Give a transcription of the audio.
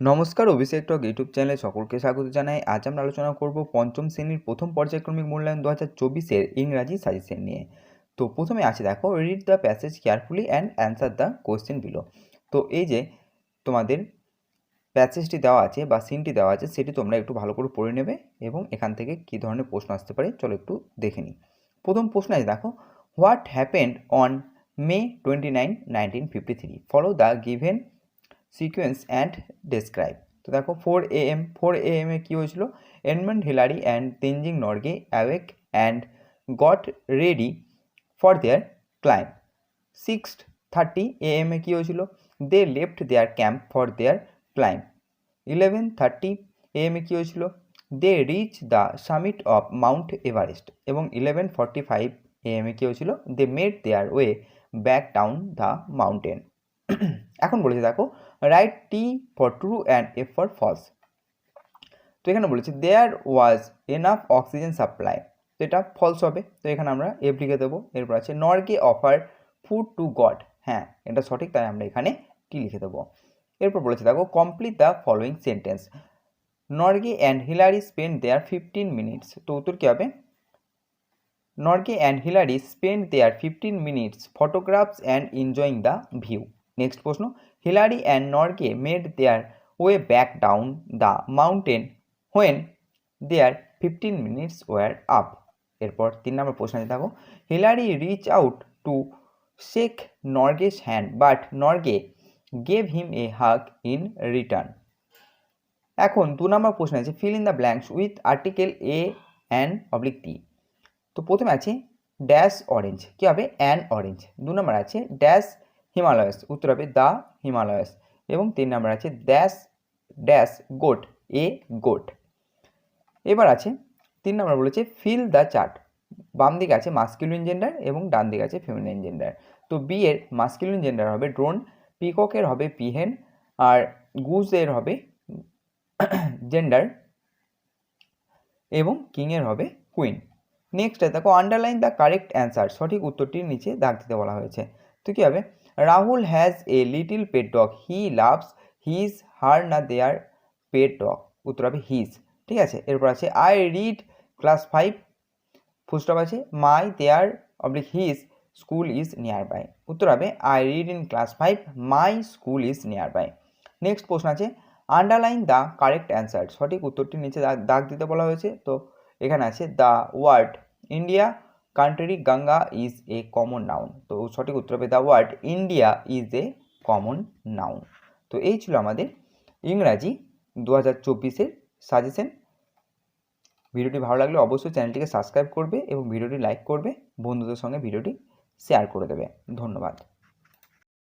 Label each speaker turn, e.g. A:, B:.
A: নমস্কার, Abhishek talk YouTube চ্যানেলে সকলকে স্বাগত জানাই। আজ আমরা আলোচনা করব পঞ্চম শ্রেণির প্রথম পর্যায়ক্রমিক মূল্যায়ন দু হাজার চব্বিশের ইংরাজি সাজেশন নিয়ে। তো প্রথমে আছে দেখো read the passage carefully and answer the question below তো এই যে তোমাদের প্যাসেজটি দেওয়া আছে বা সিনটি দেওয়া আছে, সেটি তোমরা একটু ভালো করে পড়ে নেবে এবং এখান থেকে কী ধরনের প্রশ্ন আসতে পারে চলো একটু দেখে নিই। প্রথম প্রশ্ন আছে দেখো what happened on May twenty nine nineteen fifty three follow the given sequence and describe তো দেখো four A M four A এমে কী হয়েছিল? Edmund Hillary and Tenzing Norgay awake and got ready for their climb six thirty A এমে কী হয়েছিল? They left their camp for their climb eleven thirty A এমে কী হয়েছিল? They reach the summit of Mount Everest এবং eleven forty five A এমে কী হয়েছিল? They made their way back down the mountain এখন বলেছে, দেখো right T for true and F for false তো এখানে বলেছে there was enough oxygen supply তো এটা ফলস হবে, তো এখানে আমরা এফ লিখে দেবো। এরপর আছে নরকে অফার ফুড টু গড হ্যাঁ এটা সঠিক, তাই আমরা এখানে টি লিখে দেবো। এরপর বলেছে, দেখো complete the following sentence Norgay and Hillary spend their fifteen minutes তো উত্তর কী হবে? Norgay and Hillary spend their fifteen minutes photographs and enjoying the view next প্রশ্ন Hillary and Norgay made their way back down the mountain when their fifteen minutes were up এরপর তিন নম্বর প্রশ্ন দেখো Hillary reach out to shake Norgay's hand but Norgay gave him a hug in return এখন দু নম্বর প্রশ্ন আছে fill in the blanks with article a an oblique the তো প্রথমে আছে ড্যাশ অরেঞ্জ কী হবে? অ্যান অরেঞ্জ দু নম্বর আছে ড্যাশ হিমালয়াস, উত্তর হবে দ্য হিমালয়াস এবং তিন নম্বর আছে dash dash goat, a goat. এবার আছে তিন নম্বর বলেছে ফিল দ্য চার্ট, বাম দিকে আছে মাস্কিউলিন জেন্ডার এবং ডান দিকে আছে ফেমিনাইন জেন্ডার। তো বি এর মাস্কিউলিন জেন্ডার হবে ড্রোন পিককের হবে পিহেন, আর গুজের হবে জেন্ডার এবং কিংয়ের হবে কুইন। নেক্সট দেখো আন্ডারলাইন দ্য কারেক্ট অ্যান্সার, সঠিক উত্তরটির নিচে দাগ দিতে বলা হয়েছে। তো কী হবে? Rahul has a little pet dog he loves his her না দেয়ার পেট ডগ উত্তর হবে হিজ ঠিক আছে? এরপর আছে I read class five full stop আছে my their oblique his school is near by উত্তর হবে I read in class five my school is near by next প্রশ্ন আছে আন্ডারলাইন দ্য কারেক্ট অ্যান্সার সঠিক উত্তরটির নিচে দাগ দিতে বলা হয়েছে। তো এখানে আছে the word India country Ganga is a common noun তো সঠিক উত্তর হবে the word India is a common noun তো এই ছিল আমাদের ইংরাজি দু হাজার চব্বিশের সাজেশন ভিডিওটি ভালো লাগলে অবশ্যই চ্যানেলটিকে সাবস্ক্রাইব করবে এবং ভিডিওটি লাইক করবে, বন্ধুদের সঙ্গে ভিডিওটি শেয়ার করে দেবে। ধন্যবাদ।